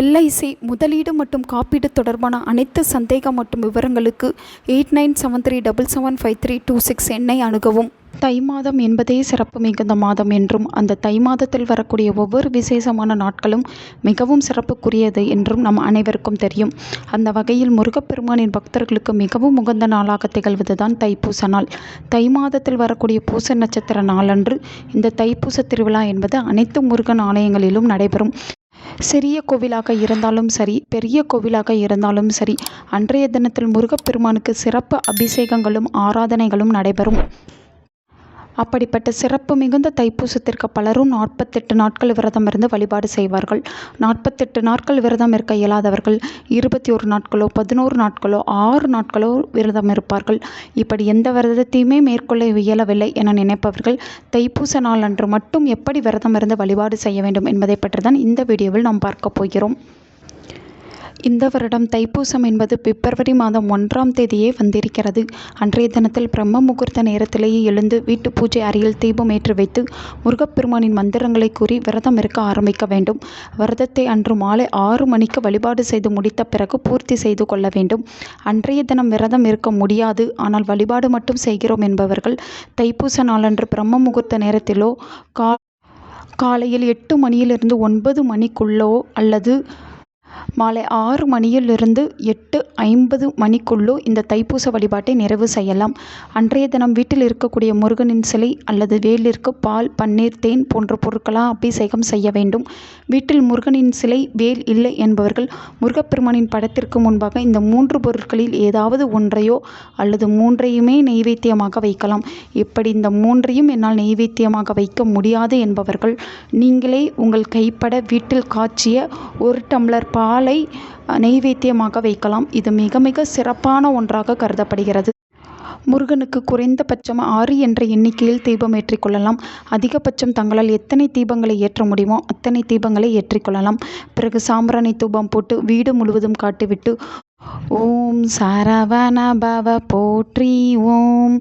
LIC முதலீடு மற்றும் காப்பீடு தொடர்பான அனைத்து சந்தேகம் மற்றும் விவரங்களுக்கு eight nine seven three double seven five three two six எண்ணை அணுகவும். தை மாதம் என்பதே சிறப்பு மிகுந்த மாதம் என்றும் அந்த தை மாதத்தில் வரக்கூடிய ஒவ்வொரு விசேஷமான நாட்களும் மிகவும் சிறப்புக்குரியது என்றும் நம் அனைவருக்கும் தெரியும். அந்த வகையில் முருகப்பெருமானின் பக்தர்களுக்கு மிகவும் உகந்த நாளாக திகழ்வதுதான் தைப்பூச நாள். தை மாதத்தில் வரக்கூடிய பூச நட்சத்திர நாளன்று இந்த தைப்பூச திருவிழா என்பது அனைத்து முருகன் ஆலயங்களிலும் நடைபெறும். சிறிய கோவிலாக இருந்தாலும் சரி பெரிய கோவிலாக இருந்தாலும் சரி அன்றைய தினத்தில் முருகப்பெருமானுக்கு சிறப்பு அபிஷேகங்களும் ஆராதனைகளும் நடைபெறும். அப்படிப்பட்ட சிறப்பு மிகுந்த தைப்பூசத்திற்கு பலரும் நாற்பத்தெட்டு நாட்கள் விரதம் இருந்து வழிபாடு செய்வார்கள். நாற்பத்தெட்டு நாட்கள் விரதம் இருக்க இயலாதவர்கள் இருபத்தி ஒரு நாட்களோ பதினோரு நாட்களோ ஆறு நாட்களோ விரதம் இருப்பார்கள். இப்படி எந்த விரதத்தையுமே மேற்கொள்ள இயலவில்லை என நினைப்பவர்கள் தைப்பூச நாள் அன்று மட்டும் எப்படி விரதம் இருந்து வழிபாடு செய்ய வேண்டும் என்பதை பற்றி தான் இந்த வீடியோவில் நாம் பார்க்க போகிறோம். இந்த வருடம் தைப்பூசம் என்பது பிப்ரவரி மாதம் ஒன்றாம் தேதியே வந்திருக்கிறது. அன்றைய தினத்தில் பிரம்ம முகூர்த்த நேரத்திலேயே எழுந்து வீட்டு பூஜை அறையில் தீபம் ஏற்றி வைத்து முருகப்பெருமானின் மந்திரங்களை கூறி விரதம் இருக்க ஆரம்பிக்க வேண்டும். விரதத்தை அன்று மாலை ஆறு மணிக்கு வழிபாடு செய்து முடித்த பிறகு பூர்த்தி செய்து கொள்ள வேண்டும். அன்றைய தினம் விரதம் இருக்க முடியாது. ஆனால் வழிபாடு மட்டும் செய்கிறோம் என்பவர்கள் தைப்பூச நாளன்று பிரம்ம முகூர்த்த நேரத்திலோ கா காலையில் எட்டு மணியிலிருந்து ஒன்பது மணிக்குள்ளோ அல்லது மாலை ஆறு மணியிலிருந்து எட்டு ஐம்பது மணிக்குள்ளோ இந்த தைப்பூச வழிபாட்டை நிறைவு செய்யலாம். அன்றைய தினம் வீட்டில் இருக்கக்கூடிய முருகனின் சிலை அல்லது வேலிற்கு பால் பன்னீர் தேன் போன்ற பொருட்களாக அபிஷேகம் செய்ய வேண்டும். வீட்டில் முருகனின் சிலை வேல் இல்லை என்பவர்கள் முருகப்பெருமானின் படத்திற்கு முன்பாக இந்த மூன்று பொருட்களில் ஏதாவது ஒன்றையோ அல்லது மூன்றையுமே நெய்வேத்தியமாக வைக்கலாம். இப்படி இந்த மூன்றையும் என்னால் நெய்வேத்தியமாக வைக்க முடியாது என்பவர்கள் நீங்களே உங்கள் கைப்பட வீட்டில் காய்ச்சிய ஒரு டம்ளர் பால் நெய்வேத்தியமாக வைக்கலாம். இது மிக மிக சிறப்பான ஒன்றாக கருதப்படுகிறது. முருகனுக்கு குறைந்தபட்சம் ஆறு என்ற எண்ணிக்கையில் தீபம் ஏற்றிக்கொள்ளலாம் அதிகபட்சம் தங்களால் எத்தனை தீபங்களை ஏற்ற முடியுமோ அத்தனை தீபங்களை ஏற்றிக்கொள்ளலாம் பிறகு சாம்பிராணி தூபம் போட்டு வீடு முழுவதும் காட்டிவிட்டு ஓம் சரவண பவ போற்றி ஓம்.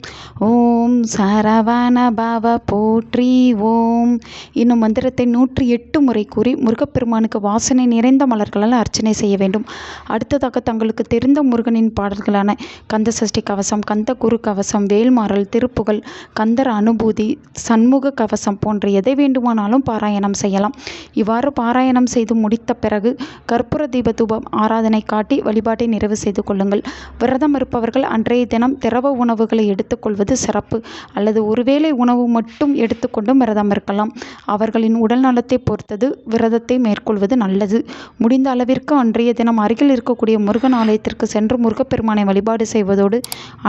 ஓம் சரவண பவ போற்றி ஓம். இன்னும் மந்திரத்தை நூற்றி எட்டு முறை கூறி முருகப்பெருமானுக்கு வாசனை நிறைந்த மலர்களால் அர்ச்சனை செய்ய வேண்டும். அடுத்ததாக தங்களுக்கு தெரிந்த முருகனின் பாடல்களான கந்த சஷ்டி கவசம் கந்த குரு கவசம் வேல்மாறல் திருப்புகழ் கந்தர் அனுபூதி சண்முக கவசம் போன்ற எதை வேண்டுமானாலும் பாராயணம் செய்யலாம். இவ்வாறு பாராயணம் செய்து முடித்த பிறகு கற்பூர தீப தூபம் ஆராதனை காட்டி வழிபாட்டை நிறைவு செய்து கொள்ளுங்கள். விரதம் இருப்பவர்கள் அன்றைய தினம் திரவ உணவுகளை எடுத்துக்கொள்வது சிறப்பு. அல்லது ஒருவேளை உணவு மட்டும் எடுத்துக்கொண்டும் விரதம் இருக்கலாம். அவர்களின் உடல் நலத்தை பொறுத்தது விரதத்தை மேற்கொள்வது நல்லது. முடிந்த அளவிற்கு அன்றைய தினம் அருகில் இருக்கக்கூடிய முருகன் ஆலயத்திற்கு சென்று முருகப்பெருமானை வழிபாடு செய்வதோடு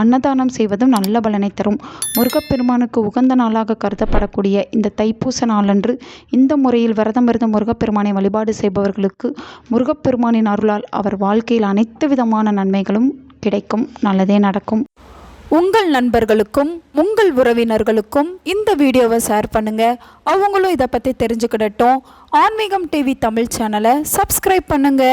அன்னதானம் செய்வதும் நல்ல பலனை தரும். முருகப்பெருமானுக்கு உகந்த நாளாக கருதப்படக்கூடிய இந்த தைப்பூச நாளன்று இந்த முறையில் விரதம் இருந்து முருகப்பெருமானை வழிபாடு செய்பவர்களுக்கு முருகப்பெருமானின் அருளால் அவர் வாழ்க்கையில் அனைத்து விதமான நன்மைகளும் கிடைக்கும் நல்லதே நடக்கும். உங்கள் நண்பர்களுக்கும் உங்கள் உறவினர்களுக்கும் இந்த வீடியோவை ஷேர் பண்ணுங்க. அவங்களும் இதை பற்றி தெரிஞ்சுக்கிடட்டும். ஆன்மீகம் டிவி தமிழ் சேனலை சப்ஸ்கிரைப் பண்ணுங்க.